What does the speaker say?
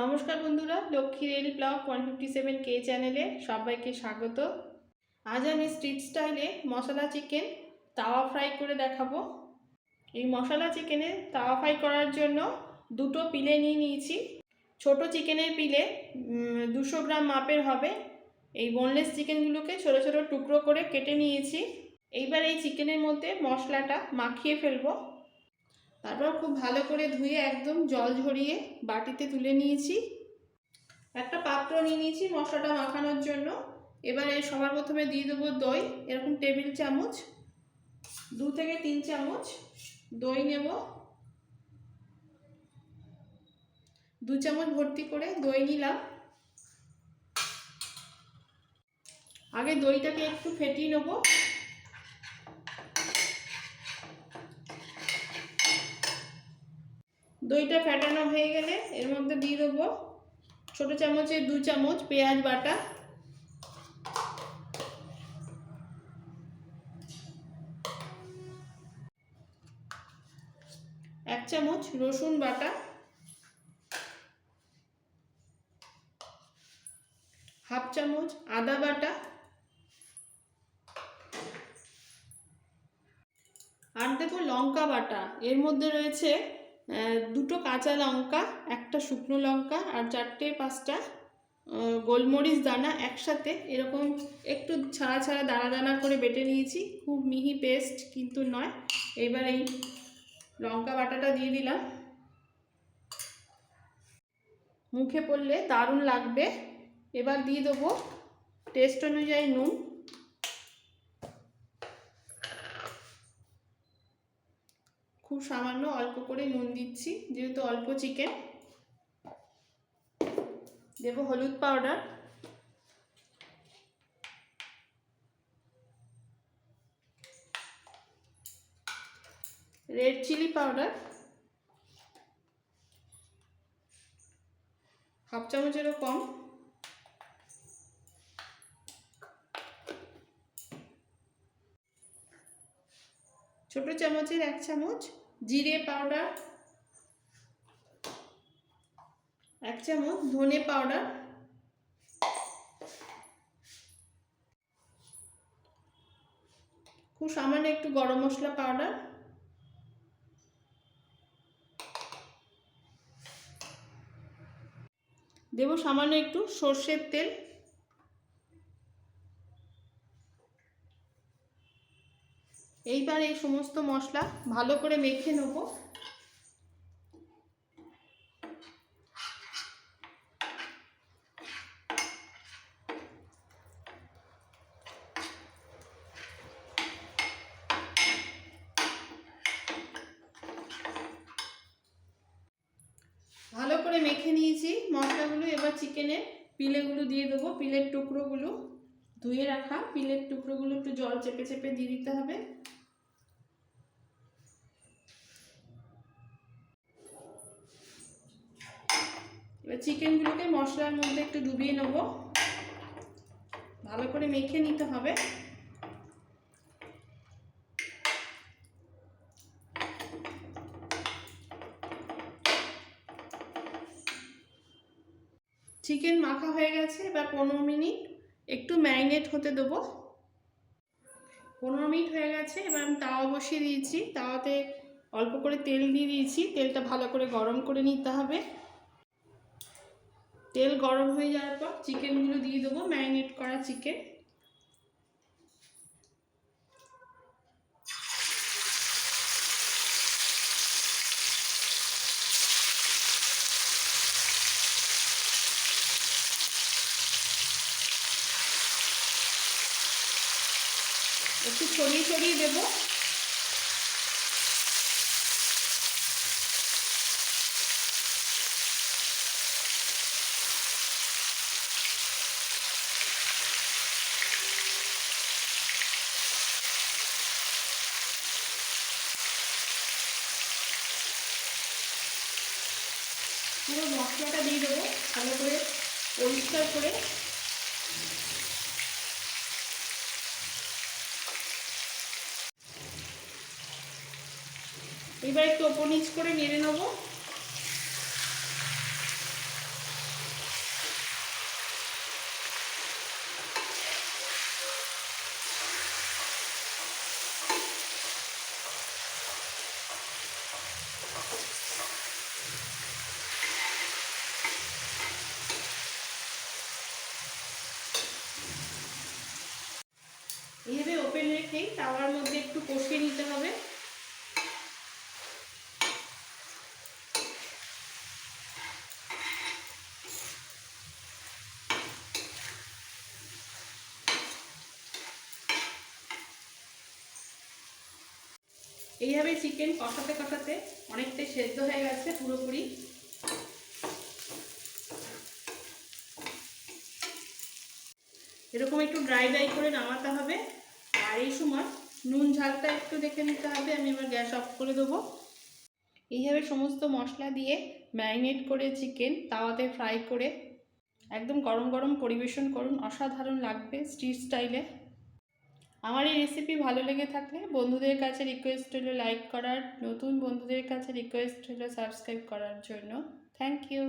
নমস্কার বন্ধুরা, Lakshmi rail blog one fifty seven কে চ্যানেলে সবাইকে স্বাগত। আজ আমি স্ট্রিট স্টাইলে মশলা চিকেন তাওয়া ফ্রাই করে দেখাবো। এই মশলা চিকেনে তাওয়া ফ্রাই করার জন্য দুটো পিলে নিয়ে নিয়েছি। ছোট চিকেনের পিলে দুশো গ্রাম মাপের হবে। এই বোনলেস চিকেনগুলোকে ছোটো ছোটো টুকরো করে কেটে নিয়েছি। এইবার এই চিকেনের মধ্যে মশলাটা মাখিয়ে ফেলব। তারপর খুব ভালো করে ধুয়ে একদম জল ঝরিয়ে বাটিতে তুলে নিয়েছি। একটা পাত্র নিয়ে নিয়েছি মশলাটা মাখানোর জন্য। এবারে সবার প্রথমে দিয়ে দেবো দই, এরকম টেবিল চামচ, দু থেকে তিন চামচ দই নেব। দু চামচ ভর্তি করে দই নিলাম। আগে দইটাকে একটু ফেটিয়ে নেব। দইটা ফ্যাটানো হয়ে গেলে এর মধ্যে দিয়ে দেবো ছোটো চামচে দু চামচ পেঁয়াজ বাটা। এক চামচ রসুন বাটা। হাফ চামচ আদা বাটা। আর দেবো লঙ্কা বাটা। এর মধ্যে রয়েছে দুটো কাঁচা লঙ্কা, একটা শুকনো লঙ্কা আর চারটে, পাঁচটা গোলমরিচ দানা একসাথে এরকম একটু ছাড়া ছাড়া দানা দানা করে বেটে নিয়েছি। খুব মিহি পেস্ট কিন্তু নয়। এবার এই লঙ্কা বাটাটা দিয়ে দিলাম। মুখে পড়লে দারুণ লাগবে। এবার দিয়ে দেবো টেস্ট অনুযায়ী নুন। সামান্য অল্প করে নুন দিচ্ছি, যেহেতু অল্প চিকেন। দেব হলুদ powder. Red chilli powder. Half চামচেরও কম। ছোট চামচের এক চামচ। জিরে পাউডার, এক চামচ ধনে পাউডার, খুব সামান্য একটু গরম মশলা পাউডার, দেব সামান্য একটু সর্ষের তেল। এইবার এই সমস্ত মশলা ভালো করে মেখে নেব। ভালো করে মেখে নিয়েছি মশলাগুলো। এবার চিকেনের পিলেগুলো দিয়ে দেবো, পিলের টুকরোগুলো। ধুয়ে রাখা পিলের টুকরোগুলো একটু জল চেপে চেপে দিয়ে দিতে হবে। এবার চিকেনগুলোকে মশলার মধ্যে একটু ডুবিয়ে নেব। ভালো করে মেখে নিতে হবে। চিকেন মাখা হয়ে গেছে, এবার পনেরো মিনিট একটু ম্যারিনেট হতে দেবো। পনেরো মিনিট হয়ে গেছে, এবার আমি তাওয়া বসিয়ে দিয়েছি। তাওয়াতে অল্প করে তেল দিয়ে দিয়েছি। তেলটা ভালো করে গরম করে নিতে হবে। তেল গরম হয়ে যাওয়ার পর চিকেনগুলো দিয়ে দেবো, ম্যারিনেট করা চিকেন। একটু ছড়িয়ে ছড়িয়ে দেবো। পুরো মশলাটা দিয়ে দেবো ভালো করে পরিষ্কার করে। এবার একটু ওপর নিচ করে নেড়ে নেব। চিকেনটাকেই তাওয়ার মধ্যে একটু কষিয়ে নিতে হবে। এইভাবে চিকেন কষাতে কষাতে অনেকটাই সেদ্ধ হয়ে গেছে পুরোপুরি। এরকম একটু ড্রাই ড্রাই করে নামাতে হবে। আর এই সময় নুন ঝালটা একটু দেখে নিতে হবে, আমি এবার গ্যাস অফ করে দেবো। এইভাবে সমস্ত মশলা দিয়ে ম্যারিনেট করে চিকেন তাওয়াতে ফ্রাই করে একদম গরম গরম পরিবেশন করুন, অসাধারণ লাগবে স্ট্রিট স্টাইলে আমার এই রেসিপি ভালো লেগে থাকলে বন্ধুদের কাছে রিকোয়েস্ট হলো লাইক করার, নতুন বন্ধুদের কাছে রিকোয়েস্ট হলো সাবস্ক্রাইব করার জন্য। Thank you